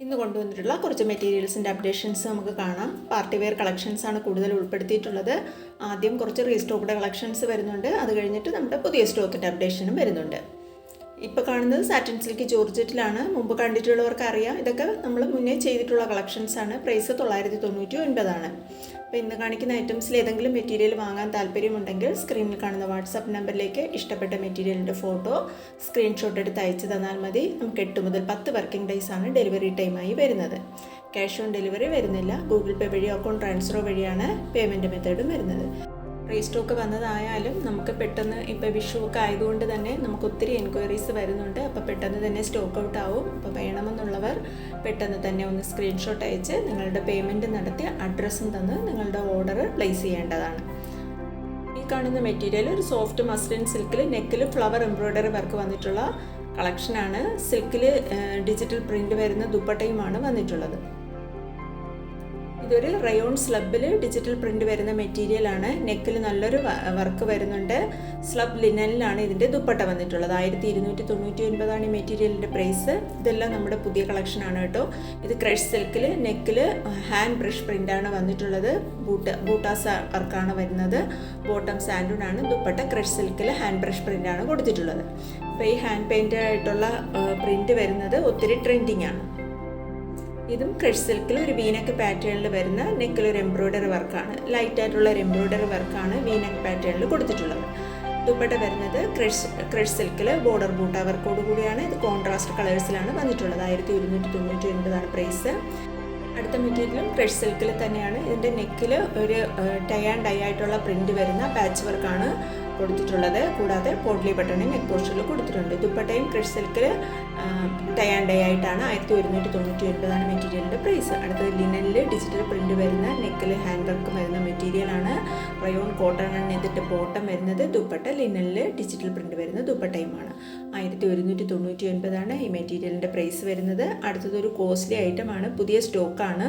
ഇന്ന് കൊണ്ടുവന്നിട്ടുള്ള കുറച്ച് മെറ്റീരിയൽസിന്റെ അപ്ഡേഷൻസ് നമുക്ക് കാണാം. പാർട്ടി വെയർ കളക്ഷൻസ് ആണ് കൂടുതൽ ഉൾപ്പെടുത്തിയിട്ടുള്ളത്. ആദ്യം കുറച്ച് റീസ്റ്റോക്ക്ഡ് കളക്ഷൻസ് വരുന്നുണ്ട്. അത് കഴിഞ്ഞിട്ട് നമ്മുടെ പുതിയ സ്റ്റോക്കിന്റെ അപ്ഡേഷനും വരുന്നുണ്ട്. ഇപ്പോൾ കാണുന്നത് സാറ്റിൻ സിൽക്ക് ജോർജറ്റിലാണ്. മുമ്പ് കണ്ടിട്ടുള്ളവർക്ക് അറിയാം ഇതൊക്കെ നമ്മൾ മുന്നേ ചെയ്തിട്ടുള്ള കളക്ഷൻസ് ആണ്. പ്രൈസ് തൊള്ളായിരത്തി തൊണ്ണൂറ്റി ഒൻപതാണ് അപ്പോൾ ഇന്ന് കാണിക്കുന്ന ഐറ്റംസിൽ ഏതെങ്കിലും മെറ്റീരിയൽ വാങ്ങാൻ താല്പര്യമുണ്ടെങ്കിൽ സ്ക്രീനിൽ കാണുന്ന വാട്സാപ്പ് നമ്പറിലേക്ക് ഇഷ്ടപ്പെട്ട മെറ്റീരിയലിന്റെ ഫോട്ടോ സ്ക്രീൻഷോട്ട് എടുത്ത് അയച്ചു തന്നാൽ മതി. നമുക്ക് എട്ട് മുതൽ പത്ത് വർക്കിംഗ് ഡേയ്സ് ആണ് ഡെലിവറി ടൈമായി വരുന്നത്. ക്യാഷ് ഓൺ ഡെലിവറി വരുന്നില്ല. ഗൂഗിൾ പേ വഴിയോ അക്കൗണ്ട് ട്രാൻസ്ഫറോ വഴിയാണ് പേയ്മെന്റ് മെത്തേഡും വരുന്നത്. റീസ്റ്റോക്ക് വന്നതായാലും നമുക്ക് പെട്ടെന്ന് ഇപ്പോൾ ഒക്കെ ആയതുകൊണ്ട് തന്നെ നമുക്ക് ഒത്തിരി എൻക്വയറീസ് വരുന്നുണ്ട്. അപ്പോൾ പെട്ടെന്ന് തന്നെ സ്റ്റോക്ക് ഔട്ട് ആവും. അപ്പോൾ വേണമെന്നുള്ളവർ പെട്ടെന്ന് തന്നെ ഒന്ന് സ്ക്രീൻഷോട്ട് അയച്ച് നിങ്ങളുടെ പേയ്മെന്റ് നടത്തി അഡ്രസ്സും തന്ന് നിങ്ങളുടെ ഓർഡർ പ്ലേസ് ചെയ്യേണ്ടതാണ്. ഈ കാണുന്ന മെറ്റീരിയൽ ഒരു സോഫ്റ്റ് മസ്ലിൻ സിൽക്കിൽ നെക്കിൽ ഫ്ലവർ എംബ്രോയ്ഡറി വർക്ക് വന്നിട്ടുള്ള കളക്ഷനാണ്. സിൽക്കിൽ ഡിജിറ്റൽ പ്രിന്റ് വരുന്ന ദുപ്പട്ടയുമാണ് വന്നിട്ടുള്ളത്. ഇതൊരു റയോൺ സ്ലബിൽ ഡിജിറ്റൽ പ്രിന്റ് വരുന്ന മെറ്റീരിയൽ ആണ്. നെക്കിൽ നല്ലൊരു വർക്ക് വരുന്നുണ്ട്. സ്ലബ് ലിനനിലാണ് ഇതിന്റെ ദുപ്പട്ട വന്നിട്ടുള്ളത്. ആയിരത്തി ഇരുന്നൂറ്റി തൊണ്ണൂറ്റി ഒൻപതാണ് ഈ മെറ്റീരിയലിന്റെ പ്രൈസ് ഇതെല്ലാം നമ്മുടെ പുതിയ കളക്ഷനാണ് കേട്ടോ. ഇത് ക്രഷ് സിൽക്കിൽ നെക്കിൽ ഹാൻഡ് ബ്രഷ് പ്രിന്റാണ് വന്നിട്ടുള്ളത്. ബൂട്ട് ബൂട്ടാസ് വർക്കാണ് വരുന്നത്. ബോട്ടം ആണ് ദുപ്പട്ട ക്രഷ് സിൽക്കിൽ ഹാൻഡ് ബ്രഷ് പ്രിന്റാണ് കൊടുത്തിട്ടുള്ളത്. അപ്പോൾ ഈ ഹാൻഡ് പെയിന്റഡ് ആയിട്ടുള്ള പ്രിന്റ് വരുന്നത് ഒത്തിരി ട്രെൻഡിങ് ആണ്. ഇതും ക്രഷ് സിൽക്കിൽ ഒരു വീനക്ക് പാറ്റേണിൽ വരുന്ന നെക്കിൽ ഒരു എംബ്രോയ്ഡറി വർക്കാണ് ലൈറ്റ് ആയിട്ടുള്ള ഒരു എംബ്രോയ്ഡറി വർക്കാണ് വീനക്ക് പാറ്റേണിൽ കൊടുത്തിട്ടുള്ളത്. ദുപ്പട്ട വരുന്നത് ക്രഷ് ക്രഷ് സിൽക്കിൽ ബോർഡർ ബൂട്ട വർക്കോട് കൂടിയാണ്. ഇത് കോൺട്രാസ്റ്റ് കളേഴ്സിലാണ് വന്നിട്ടുള്ളത്. ആയിരത്തി ഒരുന്നൂറ്റി തൊണ്ണൂറ്റി ഒൻപതാണ് പ്രൈസ് അടുത്ത മെറ്റീരിയലും ക്രഷ് സിൽക്കിൽ തന്നെയാണ്. ഇതിന്റെ നെക്കിൽ ഒരു ടൈ ആൻഡ് ഡൈ ആയിട്ടുള്ള പ്രിന്റ് വരുന്ന പാച്ച് വർക്കാണ് കൊടുത്തിട്ടുള്ളത്. കൂടാതെ പോട്ട്ലി ബട്ടണും നെക്ക് പോസ്റ്ററിൽ കൊടുത്തിട്ടുണ്ട്. ദുപ്പട്ടയും ക്രഷ് സിൽക്കിൽ ടൈ ആൻഡ് ഡേ ആയിട്ടാണ് ആയിരത്തി ഒരുന്നൂറ്റി തൊണ്ണൂറ്റി ഒൻപതാണ് മെറ്റീരിയലിന്റെ പ്രൈസ് അടുത്തത് ലിനനിൽ ഡിജിറ്റൽ പ്രിന്റ് വരുന്ന നെക്കിൽ ഹാൻഡ് വർക്ക് വരുന്ന മെറ്റീരിയലാണ് റയോൺ കോട്ടൺ ആണ് ഇതിന്റെ ബോട്ടം വരുന്നത് ദുപ്പട്ട ലിനനിൽ ഡിജിറ്റൽ പ്രിന്റ് വരുന്ന ദുപ്പട്ടയുമാണ്. ആയിരത്തി ഒരുന്നൂറ്റി തൊണ്ണൂറ്റി ഒൻപതാണ് ഈ മെറ്റീരിയലിന്റെ പ്രൈസ് വരുന്നത്. അടുത്തത് ഒരു കോസ്റ്റ്ലി ഐറ്റമാണ് പുതിയ സ്റ്റോക്കാണ്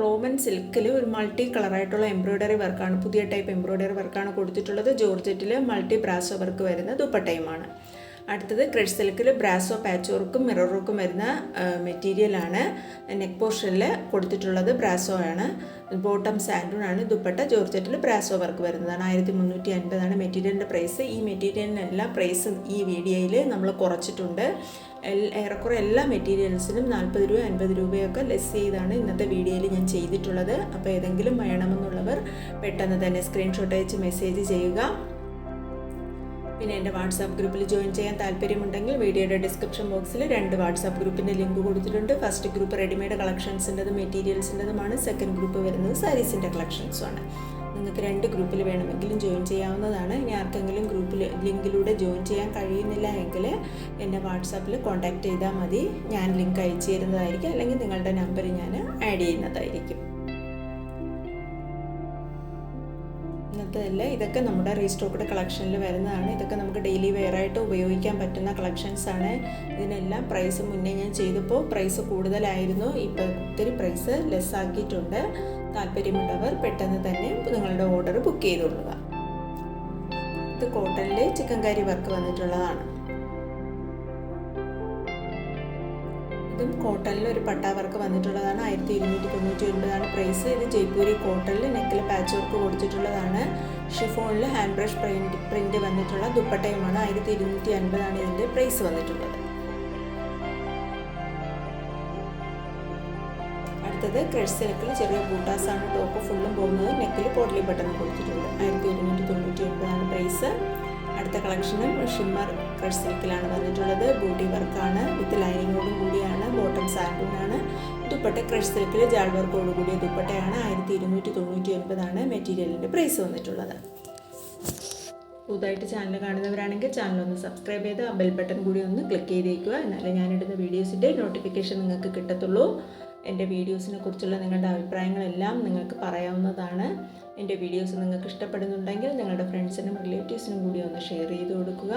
റോമൻ സിൽക്കിൽ ഒരു മൾട്ടി കളറായിട്ടുള്ള എംബ്രോയ്ഡറി വർക്കാണ് പുതിയ ടൈപ്പ് എംബ്രോയ്ഡറി വർക്കാണ് കൊടുത്തിട്ടുള്ളത്. ജോർജറ്റിൽ മൾട്ടി ബ്രാസോ വർക്ക് വരുന്ന ദുപ്പട്ടയുമാണ്. അടുത്തത് ക്രഷ് സിൽക്കിൽ ബ്രാസോ പാച്ച് വർക്കും മിറർ വരുന്ന മെറ്റീരിയലാണ്. നെക്ക് പോർഷനിൽ കൊടുത്തിട്ടുള്ളത് ബ്രാസോ ആണ്. ബോട്ടം സാൻഡൂൺ ആണ്. ദുപ്പട്ട ജോർജറ്റിൽ ബ്രാസോ വർക്ക് വരുന്നതാണ്. ആയിരത്തി മുന്നൂറ്റി അൻപതാണ് മെറ്റീരിയലിന്റെ പ്രൈസ്. ഈ മെറ്റീരിയലിനെല്ലാം പ്രൈസ് ഈ വീഡിയോയിൽ നമ്മൾ കുറച്ചിട്ടുണ്ട്. ഏറെക്കുറെ എല്ലാ മെറ്റീരിയൽസിനും നാൽപ്പത് രൂപ അൻപത് രൂപയൊക്കെ ലെസ് ചെയ്താണ് ഇന്നത്തെ വീഡിയോയിൽ ഞാൻ ചെയ്തിട്ടുള്ളത്. അപ്പോൾ ഏതെങ്കിലും വേണമെന്നുള്ളവർ പെട്ടെന്ന് തന്നെ സ്ക്രീൻഷോട്ട് അയച്ച് മെസ്സേജ് ചെയ്യുക. പിന്നെ എന്റെ വാട്സാപ്പ് ഗ്രൂപ്പിൽ ജോയിൻ ചെയ്യാൻ താല്പര്യമുണ്ടെങ്കിൽ വീഡിയോയുടെ ഡിസ്ക്രിപ്ഷൻ ബോക്സിൽ രണ്ട് വാട്സാപ്പ് ഗ്രൂപ്പിന്റെ ലിങ്ക് കൊടുത്തിട്ടുണ്ട്. ഫസ്റ്റ് ഗ്രൂപ്പ് റെഡിമെയ്ഡ് കളക്ഷൻസിന്റെതും മെറ്റീരിയൽസിന്റെതുമാണ് സെക്കൻഡ് ഗ്രൂപ്പ് വരുന്നത് സാരീസിന്റെ കളക്ഷൻസുമാണ് നിങ്ങൾക്ക് രണ്ട് ഗ്രൂപ്പിൽ വേണമെങ്കിലും ജോയിൻ ചെയ്യാവുന്നതാണ്. ഇനി ആർക്കെങ്കിലും ഗ്രൂപ്പിൽ ലിങ്കിലൂടെ ജോയിൻ ചെയ്യാൻ കഴിയുന്നില്ല എങ്കിൽ എന്നെ വാട്സാപ്പിൽ കോൺടാക്റ്റ് ചെയ്താൽ മതി. ഞാൻ ലിങ്ക് അയച്ചു തരുന്നതായിരിക്കും. അല്ലെങ്കിൽ നിങ്ങളുടെ നമ്പർ ഞാൻ ആഡ് ചെയ്യുന്നതായിരിക്കും. ഇന്നത്തതല്ല ഇതൊക്കെ നമ്മുടെ റീസ്റ്റോക്ക്ഡ് കളക്ഷനിൽ വരുന്നതാണ്. ഇതൊക്കെ നമുക്ക് ഡെയിലി വെയറായിട്ട് ഉപയോഗിക്കാൻ പറ്റുന്ന കളക്ഷൻസ് ആണ് ഇതിനെല്ലാം പ്രൈസ് മുന്നേ ഞാൻ ചെയ്തപ്പോൾ പ്രൈസ് കൂടുതലായിരുന്നു. ഇപ്പോൾ ഒത്തിരി പ്രൈസ് ലെസ് ആക്കിയിട്ടുണ്ട് താല്പര്യമുള്ളവർ പെട്ടെന്ന് തന്നെ നിങ്ങളുടെ ഓർഡർ ബുക്ക് ചെയ്തുകൊള്ളുക ഇത് കോട്ടണിൽ ചിക്കൻ കറി വർക്ക് വന്നിട്ടുള്ളതാണ്. ഇതും കോട്ടണിൽ ഒരു പട്ടാവർക്ക് വന്നിട്ടുള്ളതാണ്. ആയിരത്തി ഇരുന്നൂറ്റി തൊണ്ണൂറ്റി ഒൻപതാണ് പ്രൈസ് ഇത് ജയ്പൂരി കോട്ടണിൽ നെക്കിൽ പാച്ച് വർക്ക് കൊടുത്തിട്ടുള്ളതാണ്. ഷിഫോണിൽ ഹാൻഡ് ബ്രഷ് പ്രിന്റ് പ്രിന്റ് വന്നിട്ടുള്ള ദുപ്പട്ടയുമാണ്. ആയിരത്തി ഇരുന്നൂറ്റി അൻപതാണ് ഇതിന്റെ പ്രൈസ് വന്നിട്ടുള്ളത്. അടുത്തത് ക്രഷ് സിൽക്കിൽ ചെറിയ ബൂട്ടാസാണ്. ടോപ്പ് ഫുള്ളും പോകുന്നത്. നെക്കിൽ പോട്ടലി ബട്ടൺ കൊടുത്തിട്ടുണ്ട്. ആയിരത്തി ഒരുന്നൂറ്റി തൊണ്ണൂറ്റി ഒൻപതാണ് പ്രൈസ് അടുത്ത കളക്ഷനും ഷിമ്മർ ക്രഷ് സിൽക്കിലാണ് വന്നിട്ടുള്ളത്. ബൂട്ടി വർക്കാണ് ദുപ്പട്ട ക്രഷ് സിൽക്കിൽ ജാൾ വർക്കോട് കൂടിയ ദുപ്പട്ടയാണ് ആയിരത്തി ഇരുന്നൂറ്റി തൊണ്ണൂറ്റി ഒൻപതാണ് മെറ്റീരിയലിന്റെ പ്രൈസ് വന്നിട്ടുള്ളത്. പുതുതായിട്ട് ചാനൽ കാണുന്നവരാണെങ്കിൽ ചാനൽ ഒന്ന് സബ്സ്ക്രൈബ് ചെയ്ത് ആ ബെൽ ബട്ടൺ കൂടി ഒന്ന് ക്ലിക്ക് ചെയ്തേക്കുക. എന്നാലേ ഞാനിടുന്ന വീഡിയോസിന്റെ നോട്ടിഫിക്കേഷൻ നിങ്ങൾക്ക് കിട്ടത്തുള്ളൂ. എന്റെ വീഡിയോസിനെ കുറിച്ചുള്ള നിങ്ങളുടെ അഭിപ്രായങ്ങളെല്ലാം നിങ്ങൾക്ക് പറയാവുന്നതാണ്. എന്റെ വീഡിയോസ് നിങ്ങൾക്ക് ഇഷ്ടപ്പെടുന്നുണ്ടെങ്കിൽ നിങ്ങളുടെ ഫ്രണ്ട്സിനും റിലേറ്റീവ്സിനും കൂടി ഒന്ന് ഷെയർ ചെയ്ത് കൊടുക്കുക.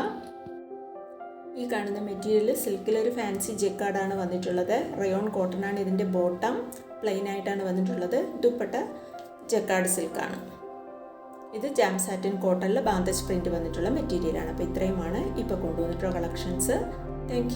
ഈ കാണുന്ന മെറ്റീരിയൽ സിൽക്കിലൊരു ഫാൻസി ജെക്കാർഡാണ് വന്നിട്ടുള്ളത്. റയോൺ കോട്ടൺ ആണ് ഇതിന്റെ ബോട്ടം പ്ലെയിൻ ആയിട്ടാണ് വന്നിട്ടുള്ളത്. ദുപ്പട്ട ജെക്കാർഡ് സിൽക്കാണ് ഇത് ജാം സാറ്റിൻ കോട്ടണിൽ ബാന്തസ് പ്രിന്റ് വന്നിട്ടുള്ള മെറ്റീരിയലാണ് അപ്പോൾ ഇത്രയുമാണ് ഇപ്പോൾ കൊണ്ടുവന്നിട്ടുള്ള കളക്ഷൻസ് താങ്ക്